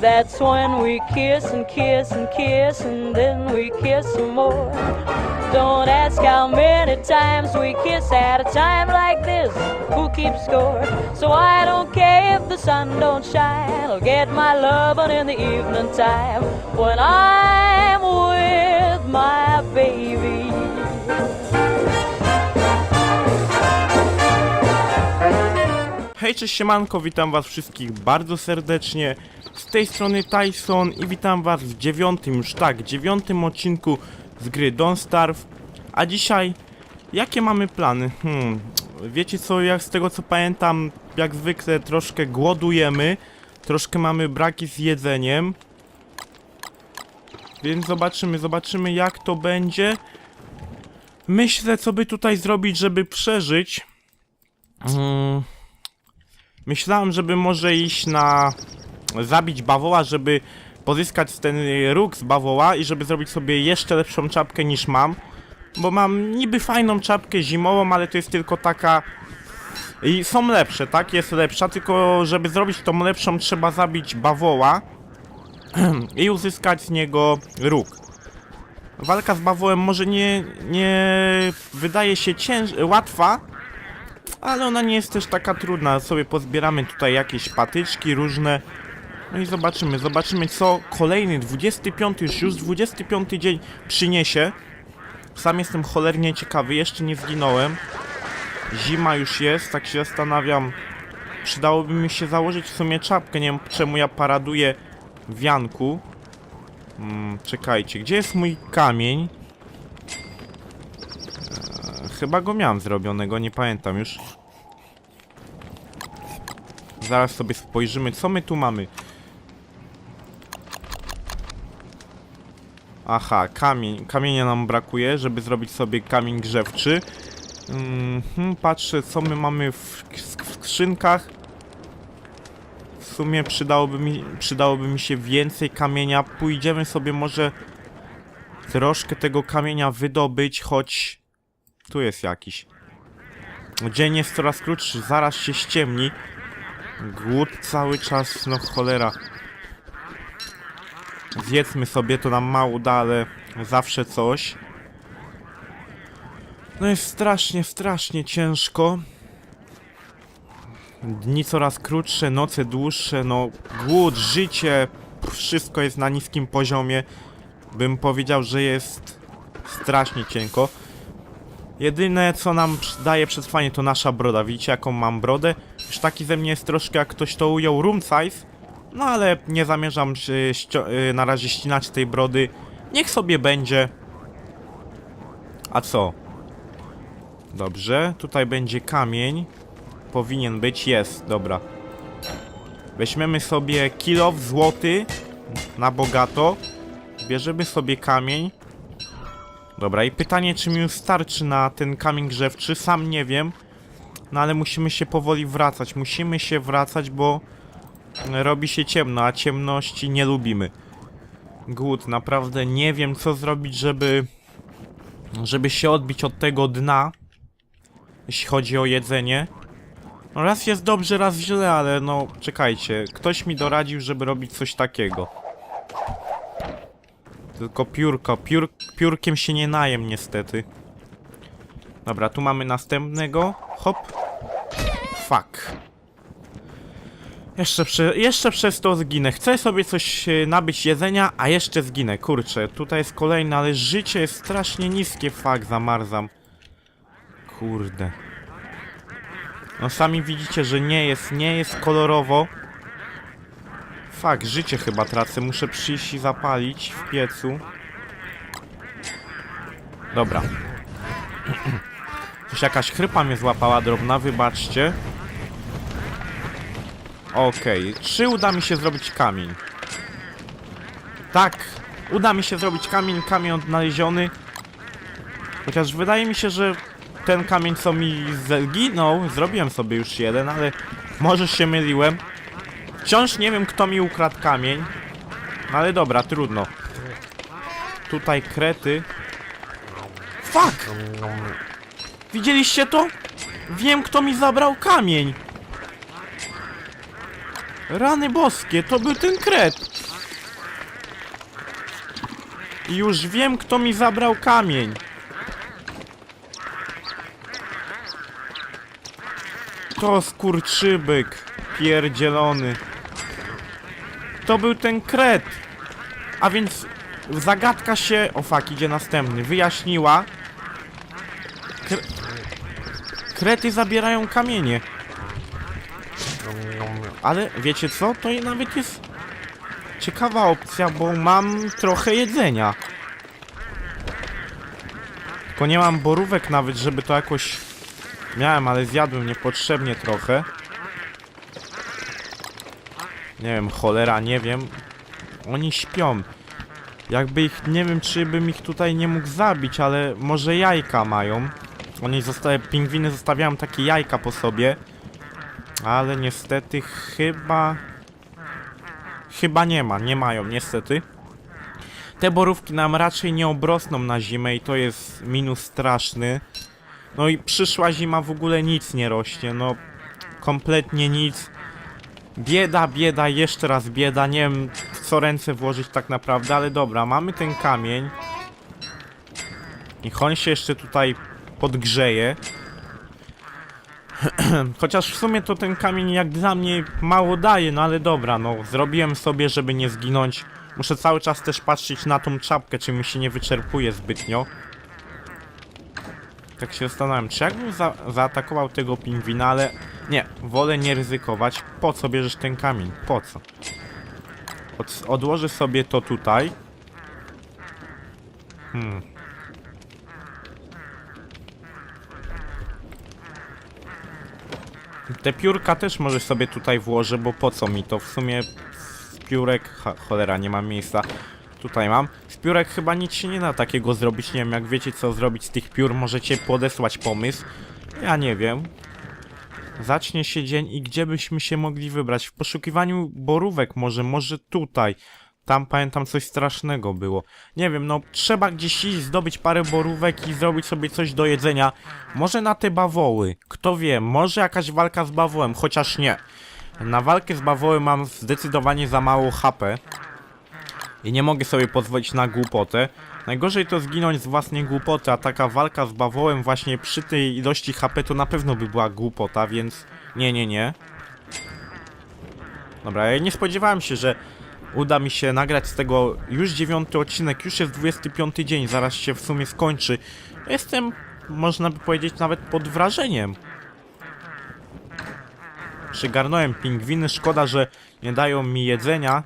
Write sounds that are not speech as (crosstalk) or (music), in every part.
That's when we kiss and kiss and kiss and then we kiss some more. Don't ask how many times we kiss at a time like this. Who keeps score? So I don't care if the sun don't shine. I'll get my lovin' in the evening time when I'm with my baby. Hej, cześć siemanko, witam was wszystkich bardzo serdecznie. Z tej strony Tyson i witam was w dziewiątym, już tak, dziewiątym odcinku z gry Don't Starve. A dzisiaj, jakie mamy plany? Hmm, wiecie co, jak z tego co pamiętam, jak zwykle troszkę głodujemy, troszkę mamy braki z jedzeniem. Więc zobaczymy, zobaczymy jak to będzie. Myślę, co by tutaj zrobić, żeby przeżyć. Hmm. Myślałem, żeby może iść na zabić bawoła, żeby pozyskać ten y, róg z bawoła i żeby zrobić sobie jeszcze lepszą czapkę niż mam. Bo mam niby fajną czapkę zimową, ale to jest tylko taka... I są lepsze, tak? Jest lepsza, tylko żeby zrobić tą lepszą trzeba zabić bawoła (clears throat) i uzyskać z niego róg. Walka z bawołem może nie, nie wydaje się cięż łatwa, ale ona nie jest też taka trudna. Sobie pozbieramy tutaj jakieś patyczki różne. No i zobaczymy, zobaczymy co kolejny 25, już już 25 dzień przyniesie. Sam jestem cholernie ciekawy, jeszcze nie zginąłem. Zima już jest, tak się zastanawiam. Przydałoby mi się założyć w sumie czapkę, nie wiem czemu ja paraduję w wianku. Hmm, czekajcie, gdzie jest mój kamień? Chyba go miałem zrobionego, nie pamiętam już. Zaraz sobie spojrzymy, co my tu mamy. Aha, kamień. Kamienia nam brakuje, żeby zrobić sobie kamień grzewczy. Mhm, patrzę, co my mamy w, w skrzynkach. W sumie przydałoby mi, przydałoby mi się więcej kamienia. Pójdziemy sobie może troszkę tego kamienia wydobyć, choć tu jest jakiś. Dzień jest coraz krótszy, zaraz się ściemni. Głód cały czas, no cholera. Zjedzmy sobie, to nam mało da, ale zawsze coś. No jest strasznie, strasznie ciężko. Dni coraz krótsze, noce dłuższe, no głód, życie, wszystko jest na niskim poziomie. Bym powiedział, że jest strasznie cienko. Jedyne co nam daje przetrwanie to nasza broda. Widzicie jaką mam brodę? Już taki ze mnie jest troszkę jak ktoś to ujął room size. No ale nie zamierzam y, na razie ścinać tej brody. Niech sobie będzie. A co? Dobrze, tutaj będzie kamień. Powinien być, jest, dobra. Weźmiemy sobie kilo złoty na bogato. Bierzemy sobie kamień. Dobra, i pytanie, czy mi już starczy na ten kamień grzewczy, sam nie wiem. No ale musimy się powoli wracać, musimy się wracać, bo robi się ciemno, a ciemności nie lubimy. Głód, naprawdę nie wiem co zrobić, żeby żeby się odbić od tego dna, jeśli chodzi o jedzenie. No raz jest dobrze, raz źle, ale no czekajcie, ktoś mi doradził, żeby robić coś takiego. Tylko piórko. Piór, piórkiem się nie najem niestety. Dobra, tu mamy następnego. Hop. Fuck. Jeszcze, prze, jeszcze przez to zginę. Chcę sobie coś e, nabyć jedzenia, a jeszcze zginę. Kurczę, tutaj jest kolejny, ale życie jest strasznie niskie. Fuck, zamarzam. Kurde. No sami widzicie, że nie jest, nie jest kolorowo. Fak, życie chyba tracę. Muszę przyjść i zapalić w piecu. Dobra. (clears throat) Coś jakaś chrypa mnie złapała drobna, wybaczcie. Okej, czy uda mi się zrobić kamień? Tak, uda mi się zrobić kamień, kamień odnaleziony. Chociaż wydaje mi się, że ten kamień co mi zginął, zrobiłem sobie już jeden, ale może się myliłem. Wciąż nie wiem, kto mi ukradł kamień. No ale dobra, trudno. Tutaj krety. Fuck! Widzieliście to? Wiem, kto mi zabrał kamień. Rany boskie, to był ten kret. I już wiem, kto mi zabrał kamień. To skurczybyk pierdzielony. To był ten kret. A więc zagadka się... O fuck, idzie następny. Wyjaśniła. Kre... Krety zabierają kamienie. Ale wiecie co? To nawet jest ciekawa opcja, bo mam trochę jedzenia. Tylko nie mam borówek nawet, żeby to jakoś... Miałem, ale zjadłem niepotrzebnie trochę. Nie wiem, cholera, nie wiem. Oni śpią. Jakby ich, nie wiem, czy bym ich tutaj nie mógł zabić, ale może jajka mają. Oni zostały, pingwiny zostawiają takie jajka po sobie. Ale niestety chyba... Chyba nie ma, nie mają, niestety. Te borówki nam raczej nie obrosną na zimę i to jest minus straszny. No i przyszła zima w ogóle nic nie rośnie, no kompletnie nic. Bieda, bieda, jeszcze raz bieda, nie wiem co ręce włożyć tak naprawdę, ale dobra, mamy ten kamień. Niech on się jeszcze tutaj podgrzeje. (clears throat) Chociaż w sumie to ten kamień jak dla mnie mało daje, no ale dobra, no zrobiłem sobie, żeby nie zginąć. Muszę cały czas też patrzeć na tą czapkę, czy mi się nie wyczerpuje zbytnio. Tak się zastanawiam, czy jakbym za zaatakował tego pingwina, ale nie, wolę nie ryzykować. Po co bierzesz ten kamień? Po co? Od odłożę sobie to tutaj. Hmm. Te piórka też może sobie tutaj włożę, bo po co mi to? W sumie z piórek... Ha, cholera, nie mam miejsca. Tutaj mam. Z piórek chyba nic się nie da takiego zrobić. Nie wiem, jak wiecie co zrobić z tych piór, możecie podesłać pomysł. Ja nie wiem. Zacznie się dzień i gdzie byśmy się mogli wybrać? W poszukiwaniu borówek może, może tutaj. Tam pamiętam coś strasznego było. Nie wiem, no trzeba gdzieś iść, zdobyć parę borówek i zrobić sobie coś do jedzenia. Może na te bawoły. Kto wie, może jakaś walka z bawołem, chociaż nie. Na walkę z bawołem mam zdecydowanie za mało HP. I nie mogę sobie pozwolić na głupotę. Najgorzej to zginąć z własnej głupoty, a taka walka z bawołem właśnie przy tej ilości HP to na pewno by była głupota, więc nie, nie, nie. Dobra, ja nie spodziewałem się, że uda mi się nagrać z tego już dziewiąty odcinek, już jest 25 dzień, zaraz się w sumie skończy. Jestem, można by powiedzieć, nawet pod wrażeniem. Przygarnąłem pingwiny, szkoda, że nie dają mi jedzenia.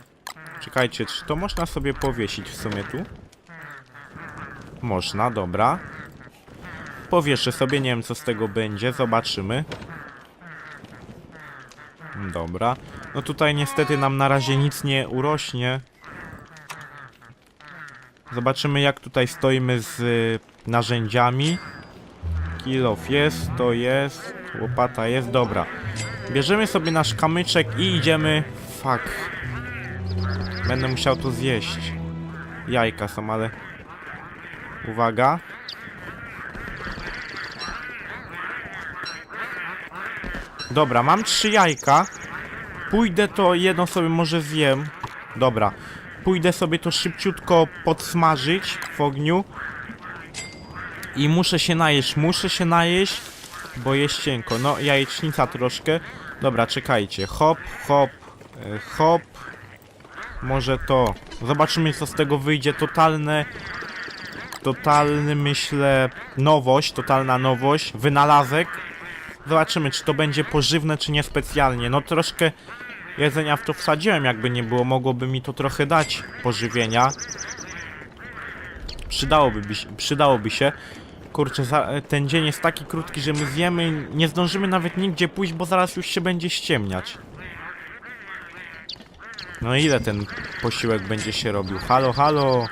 Czekajcie, czy to można sobie powiesić w sumie tu? Można, dobra. Powieszę sobie, nie wiem co z tego będzie, zobaczymy. Dobra. No tutaj niestety nam na razie nic nie urośnie. Zobaczymy jak tutaj stoimy z y, narzędziami. Kilof jest, to jest, łopata jest, dobra. Bierzemy sobie nasz kamyczek i idziemy... Fuck. Będę musiał to zjeść. Jajka są, ale... Uwaga. Dobra, mam trzy jajka. Pójdę to jedno sobie może zjem. Dobra. Pójdę sobie to szybciutko podsmażyć w ogniu. I muszę się najeść, muszę się najeść, bo jest cienko. No, jajecznica troszkę. Dobra, czekajcie. Hop, hop, e, hop. Może to. Zobaczymy, co z tego wyjdzie. Totalne totalny, myślę, nowość, totalna nowość, wynalazek. Zobaczymy, czy to będzie pożywne, czy niespecjalnie. No troszkę jedzenia w to wsadziłem, jakby nie było, mogłoby mi to trochę dać pożywienia. Przydałoby, przydałoby się. Kurczę, ten dzień jest taki krótki, że my zjemy, nie zdążymy nawet nigdzie pójść, bo zaraz już się będzie ściemniać. No ile ten posiłek będzie się robił? Halo, halo!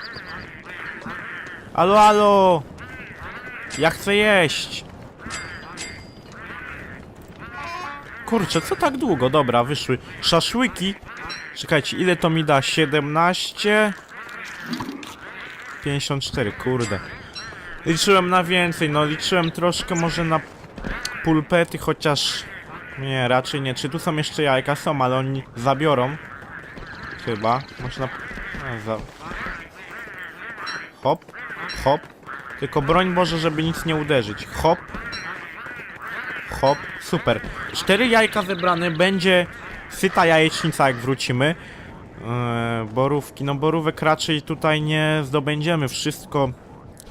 Halo, halo! Ja chcę jeść! Kurczę, co tak długo? Dobra, wyszły szaszłyki. Czekajcie, ile to mi da? 17? 54, kurde. Liczyłem na więcej, no liczyłem troszkę może na pulpety, chociaż Nie, raczej nie. Czy tu są jeszcze jajka? Są, ale oni zabiorą. Chyba. Można... A, za... Hop, hop. Tylko broń Boże, żeby nic nie uderzyć. Hop. Hop. Super. Cztery jajka zebrane. Będzie syta jajecznica, jak wrócimy. Eee, borówki. No borówek raczej tutaj nie zdobędziemy. Wszystko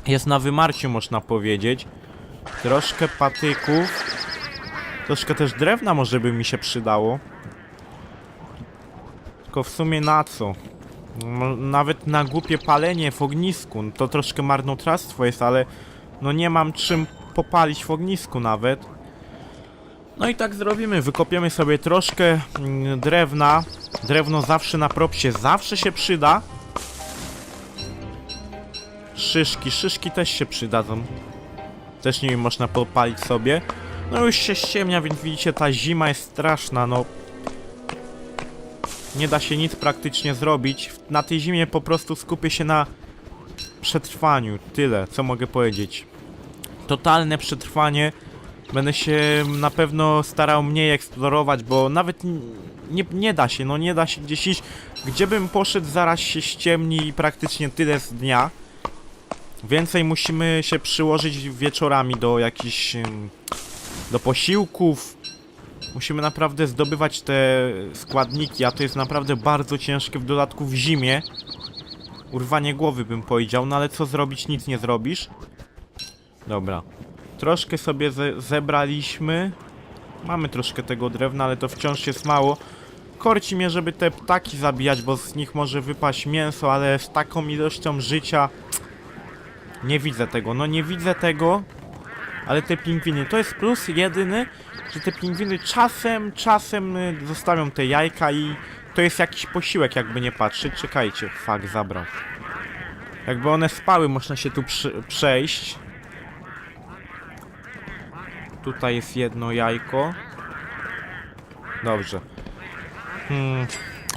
jest na wymarciu, można powiedzieć. Troszkę patyków. Troszkę też drewna może by mi się przydało. Tylko w sumie na co? No, Nawet na głupie palenie w ognisku. To troszkę marnotrawstwo jest, ale no nie mam czym popalić w ognisku nawet. No i tak zrobimy. Wykopiemy sobie troszkę mm, drewna. Drewno zawsze na propsie zawsze się przyda. Szyszki, szyszki też się przydadzą. Też nie można popalić sobie. No już się ściemnia, więc widzicie, ta zima jest straszna, no. Nie da się nic praktycznie zrobić. Na tej zimie po prostu skupię się na przetrwaniu. Tyle, co mogę powiedzieć. Totalne przetrwanie. Będę się na pewno starał mniej eksplorować, bo nawet nie, nie da się, no nie da się gdzieś iść. Gdzie bym poszedł, zaraz się ściemni praktycznie tyle z dnia. Więcej musimy się przyłożyć wieczorami do jakichś... do posiłków. Musimy naprawdę zdobywać te składniki, a to jest naprawdę bardzo ciężkie w dodatku w zimie. Urwanie głowy bym powiedział, no ale co zrobić, nic nie zrobisz. Dobra. Troszkę sobie ze zebraliśmy. Mamy troszkę tego drewna, ale to wciąż jest mało. Korci mnie, żeby te ptaki zabijać, bo z nich może wypaść mięso, ale z taką ilością życia... Nie widzę tego, no nie widzę tego. Ale te pingwiny, to jest plus jedyny, że te pingwiny czasem, czasem y, zostawią te jajka i to jest jakiś posiłek, jakby nie patrzeć. Czekajcie, fuck, zabrał. Jakby one spały, można się tu przejść. Tutaj jest jedno jajko. Dobrze. Hmm,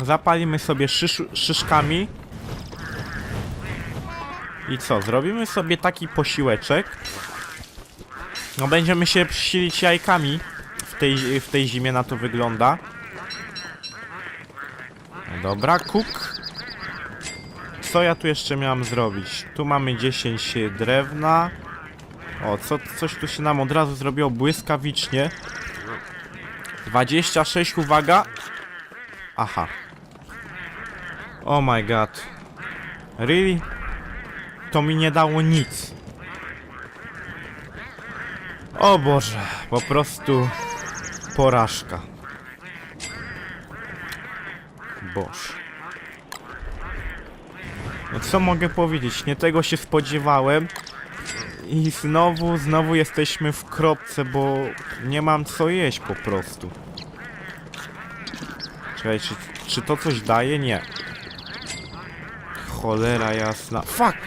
zapalimy sobie szysz, szyszkami. I co? Zrobimy sobie taki posiłeczek. No będziemy się silić jajkami w tej, w tej zimie na to wygląda. No dobra, kuk. Co ja tu jeszcze miałem zrobić? Tu mamy 10 drewna. O, co, coś tu się nam od razu zrobiło błyskawicznie. 26, uwaga. Aha. Oh my god. Really? To mi nie dało nic. O Boże, po prostu porażka. Boże. No co mogę powiedzieć? Nie tego się spodziewałem. I znowu, znowu jesteśmy w kropce, bo nie mam co jeść po prostu. Czekaj, czy, czy to coś daje? Nie. Cholera jasna. Fuck!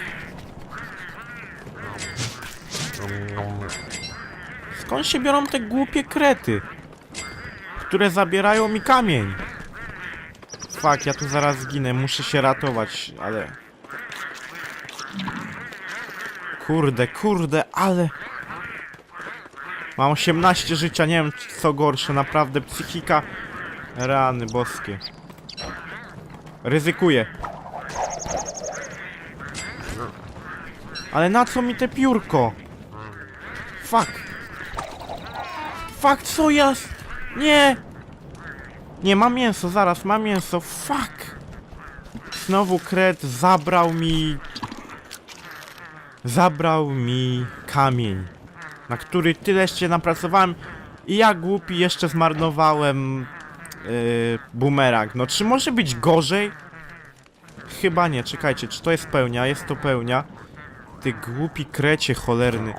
Skąd się biorą te głupie krety? Które zabierają mi kamień. Fuck, ja tu zaraz zginę, muszę się ratować, ale... Kurde, kurde, ale... Mam 18 życia, nie wiem co gorsze, naprawdę psychika... Rany boskie. Ryzykuję. Ale na co mi te piórko? Fuck. Fuck, co ja... s- Nie! Nie, mam mięso, zaraz, mam mięso, fuck! Znowu kret zabrał mi... Zabrał mi kamień, na który tyle się napracowałem i ja głupi jeszcze zmarnowałem yy, bumerang. No czy może być gorzej? Chyba nie, czekajcie, czy to jest pełnia? Jest to pełnia. Ty głupi krecie cholerny.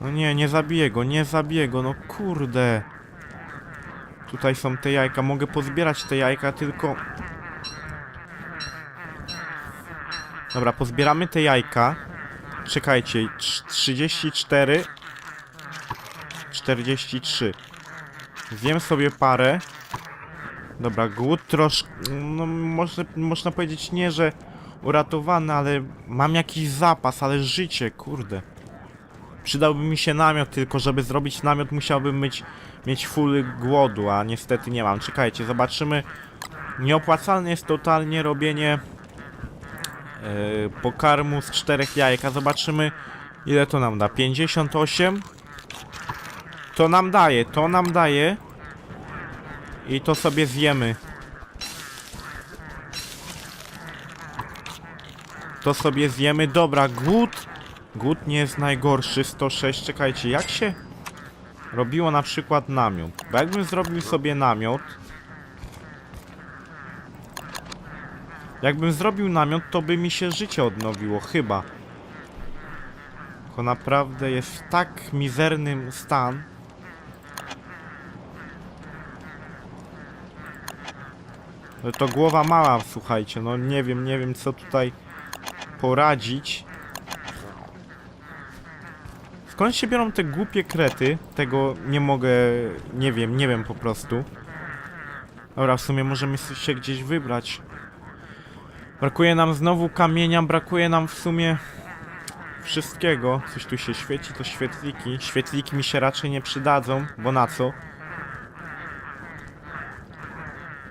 No nie, nie zabiję go, nie zabiję go, no kurde. Tutaj są te jajka, mogę pozbierać te jajka, tylko... Dobra, pozbieramy te jajka. Czekajcie, trz- 34... 43. Zjem sobie parę. Dobra, głód troszkę... No, może, można powiedzieć nie, że uratowany, ale mam jakiś zapas, ale życie, kurde. Przydałby mi się namiot, tylko żeby zrobić namiot musiałbym mieć, mieć full głodu, a niestety nie mam. Czekajcie, zobaczymy. Nieopłacalne jest totalnie robienie pokarmu z czterech jajek, a zobaczymy ile to nam da. 58 to nam daje, to nam daje i to sobie zjemy. To sobie zjemy. Dobra, głód. Głód nie jest najgorszy. 106. Czekajcie, jak się robiło na przykład namiot? Bo jakbym zrobił sobie namiot. Jakbym zrobił namiot, to by mi się życie odnowiło, chyba. Tylko naprawdę jest w tak mizernym stan. No to głowa mała, słuchajcie, no nie wiem, nie wiem co tutaj poradzić. Skąd się biorą te głupie krety? Tego nie mogę, nie wiem, nie wiem po prostu. Dobra, w sumie możemy się gdzieś wybrać. Brakuje nam znowu kamienia, brakuje nam w sumie wszystkiego. Coś tu się świeci, to świetliki. Świetliki mi się raczej nie przydadzą, bo na co?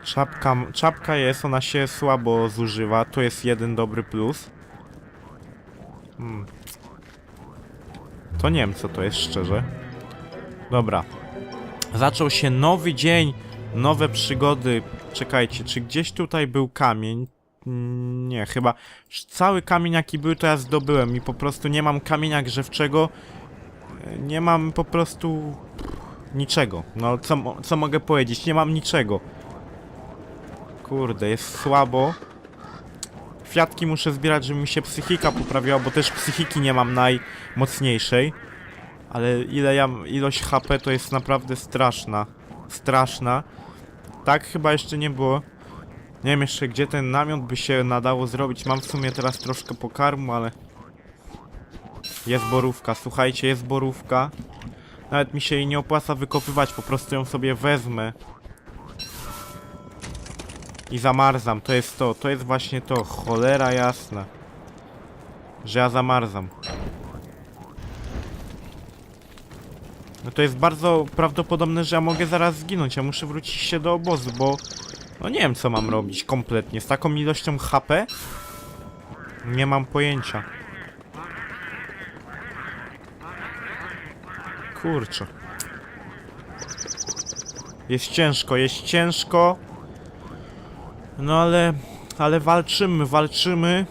Czapka, czapka jest, ona się słabo zużywa, to jest jeden dobry plus. Hmm. To nie wiem co to jest szczerze. Dobra. Zaczął się nowy dzień, nowe przygody. Czekajcie, czy gdzieś tutaj był kamień? Nie, chyba cały kamień jaki był to ja zdobyłem i po prostu nie mam kamienia grzewczego. Nie mam po prostu niczego. No co, co mogę powiedzieć? Nie mam niczego. Kurde, jest słabo. Kwiatki muszę zbierać, żeby mi się psychika poprawiała, bo też psychiki nie mam najmocniejszej. Ale ile ja, ilość HP to jest naprawdę straszna. Straszna. Tak chyba jeszcze nie było. Nie wiem jeszcze gdzie ten namiot by się nadało zrobić. Mam w sumie teraz troszkę pokarmu, ale... Jest borówka, słuchajcie, jest borówka. Nawet mi się jej nie opłaca wykopywać, po prostu ją sobie wezmę. I zamarzam, to jest to, to jest właśnie to, cholera jasna. Że ja zamarzam. No to jest bardzo prawdopodobne, że ja mogę zaraz zginąć, ja muszę wrócić się do obozu, bo... No nie wiem co mam robić kompletnie, z taką ilością HP? Nie mam pojęcia. Kurczę. Jest ciężko, jest ciężko. No ale, ale walczymy, walczymy.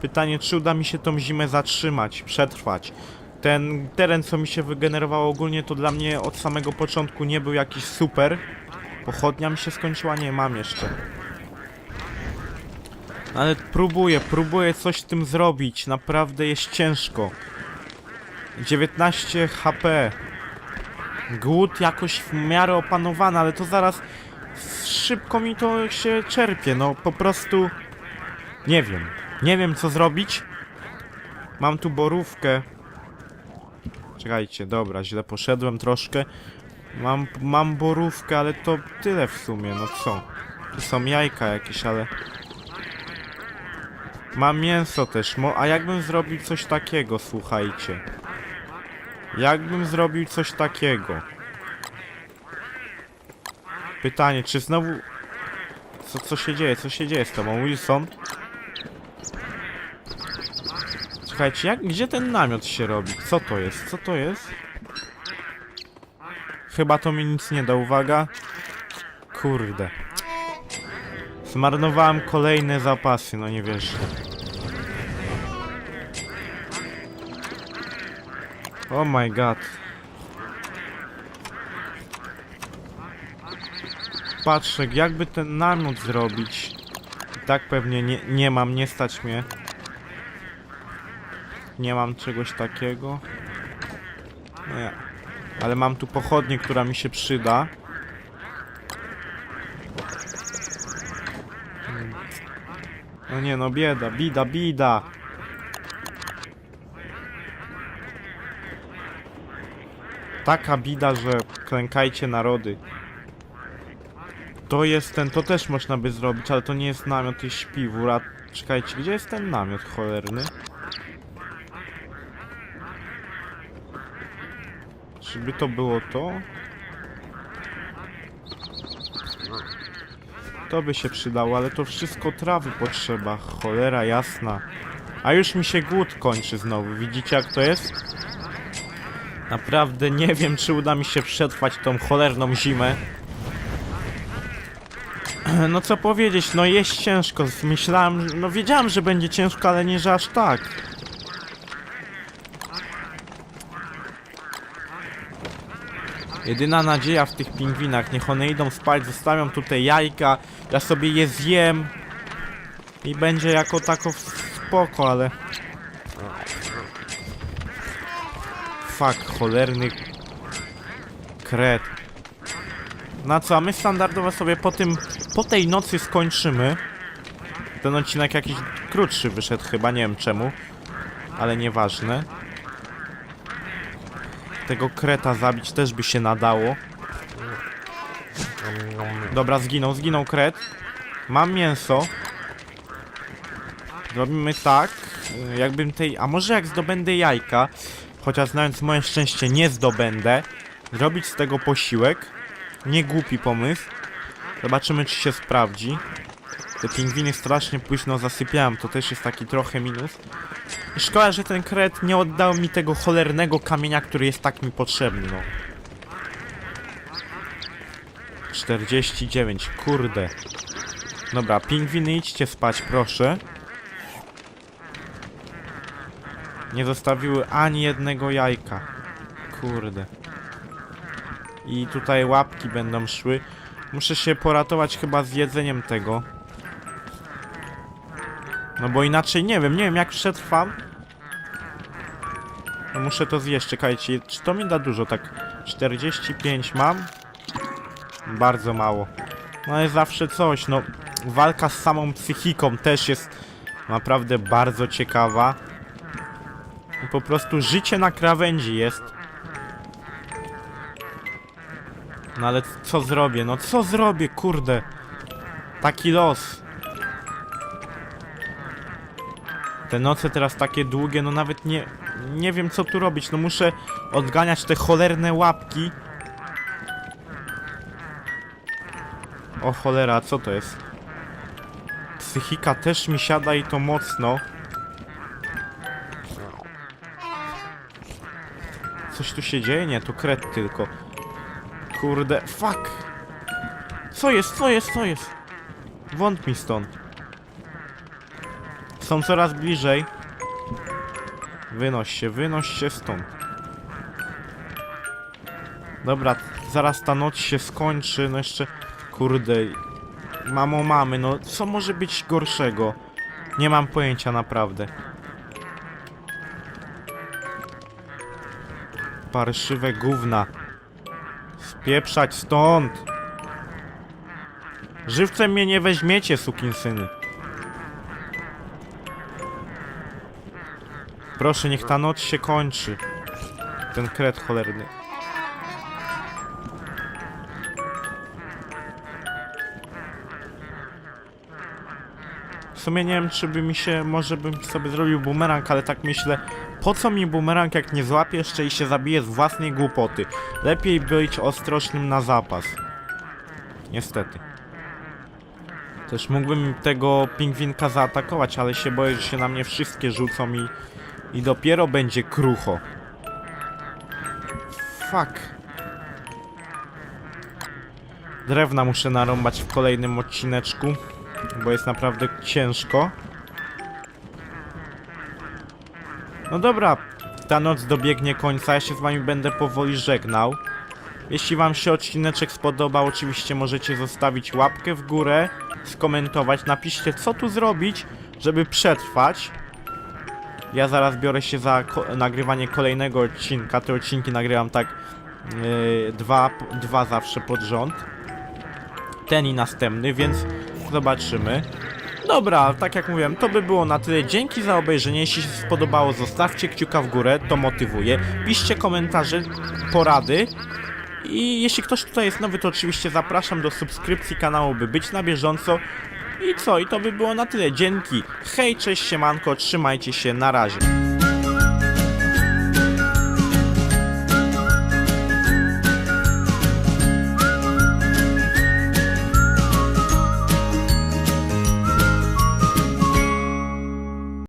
Pytanie, czy uda mi się tą zimę zatrzymać, przetrwać. Ten teren, co mi się wygenerowało ogólnie, to dla mnie od samego początku nie był jakiś super. Pochodnia mi się skończyła, nie mam jeszcze. Ale próbuję, próbuję coś z tym zrobić. Naprawdę jest ciężko. 19 HP. Głód jakoś w miarę opanowany, ale to zaraz szybko mi to się czerpie, no po prostu nie wiem, nie wiem co zrobić. Mam tu borówkę. Czekajcie, dobra, źle poszedłem troszkę. Mam, mam borówkę, ale to tyle w sumie, no co? Są jajka jakieś, ale... Mam mięso też, mo a jakbym zrobił coś takiego, słuchajcie. Jakbym zrobił coś takiego. Pytanie, czy znowu... Co, co się dzieje? Co się dzieje z tobą, Wilson? Słuchajcie, jak, gdzie ten namiot się robi? Co to jest? Co to jest? Chyba to mi nic nie da, uwaga. Kurde. Zmarnowałem kolejne zapasy, no nie wiesz. Oh my god. Patrzę, jakby ten namiot zrobić. Tak pewnie nie, nie mam, nie stać mnie. Nie mam czegoś takiego. Nie. Ale mam tu pochodnię, która mi się przyda. No nie no, bieda, bida, bida. Taka bida, że klękajcie narody. To jest ten, to też można by zrobić, ale to nie jest namiot, jest śpiwór, a czekajcie, gdzie jest ten namiot cholerny? Czyby to było to? To by się przydało, ale to wszystko trawy potrzeba. Cholera jasna. A już mi się głód kończy znowu. Widzicie jak to jest? Naprawdę nie wiem, czy uda mi się przetrwać tą cholerną zimę. (clears throat) No co powiedzieć, no jest ciężko. Myślałem, no wiedziałem, że będzie ciężko, ale nie, że aż tak. Jedyna nadzieja w tych pingwinach, niech one idą spać, zostawią tutaj jajka, ja sobie je zjem i będzie jako tako spoko, ale... Fuck, cholerny kret. Na co, a my standardowo sobie po tym, po tej nocy skończymy. Ten odcinek jakiś krótszy wyszedł chyba, nie wiem czemu, ale nieważne. Tego kreta zabić też by się nadało. Dobra, zginął, zginął kret. Mam mięso. Zrobimy tak, jakbym tej... A może jak zdobędę jajka, chociaż znając moje szczęście nie zdobędę, zrobić z tego posiłek. Nie głupi pomysł. Zobaczymy, czy się sprawdzi. Te pingwiny strasznie późno zasypiałem, to też jest taki trochę minus. Szkoda, że ten kret nie oddał mi tego cholernego kamienia, który jest tak mi potrzebny, no. 49, kurde. Dobra, pingwiny idźcie spać, proszę. Nie zostawiły ani jednego jajka. Kurde. I tutaj łapki będą szły. Muszę się poratować chyba z jedzeniem tego. No bo inaczej nie wiem, nie wiem jak przetrwam. No muszę to zjeść, czekajcie, czy to mi da dużo, tak 45 mam? Bardzo mało. No jest zawsze coś, no walka z samą psychiką też jest naprawdę bardzo ciekawa. I po prostu życie na krawędzi jest. No ale co zrobię, no co zrobię, kurde. Taki los. Te noce teraz takie długie, no nawet nie, nie wiem co tu robić. No muszę odganiać te cholerne łapki. O cholera, co to jest? Psychika też mi siada i to mocno. Coś tu się dzieje? Nie, to kret tylko. Kurde, fuck! Co jest, co jest, co jest? Wąt stąd. Są coraz bliżej. Wynoś się, wynoś się stąd. Dobra, zaraz ta noc się skończy, no jeszcze... Kurde... Mamo, mamy, no co może być gorszego? Nie mam pojęcia naprawdę. Parszywe gówna. Spieprzać stąd! Żywcem mnie nie weźmiecie, sukinsyny. Proszę, niech ta noc się kończy. Ten kret cholerny. W sumie nie wiem, czy by mi się, może bym sobie zrobił bumerang, ale tak myślę, po co mi bumerang, jak nie złapię jeszcze i się zabiję z własnej głupoty? Lepiej być ostrożnym na zapas. Niestety. Też mógłbym tego pingwinka zaatakować, ale się boję, że się na mnie wszystkie rzucą i, i dopiero będzie krucho. Fuck. Drewna muszę narąbać w kolejnym odcineczku, bo jest naprawdę ciężko. No dobra, ta noc dobiegnie końca, ja się z wami będę powoli żegnał. Jeśli wam się odcineczek spodobał, oczywiście możecie zostawić łapkę w górę, skomentować, napiszcie co tu zrobić, żeby przetrwać. Ja zaraz biorę się za ko nagrywanie kolejnego odcinka, te odcinki nagrywam tak yy, dwa, dwa zawsze pod rząd. Ten i następny, więc zobaczymy. Dobra, tak jak mówiłem, to by było na tyle. Dzięki za obejrzenie. Jeśli się spodobało, zostawcie kciuka w górę, to motywuje. Piszcie komentarze, porady. I jeśli ktoś tutaj jest nowy, to oczywiście zapraszam do subskrypcji kanału, by być na bieżąco. I co? I to by było na tyle. Dzięki. Hej, cześć, siemanko, trzymajcie się, na razie.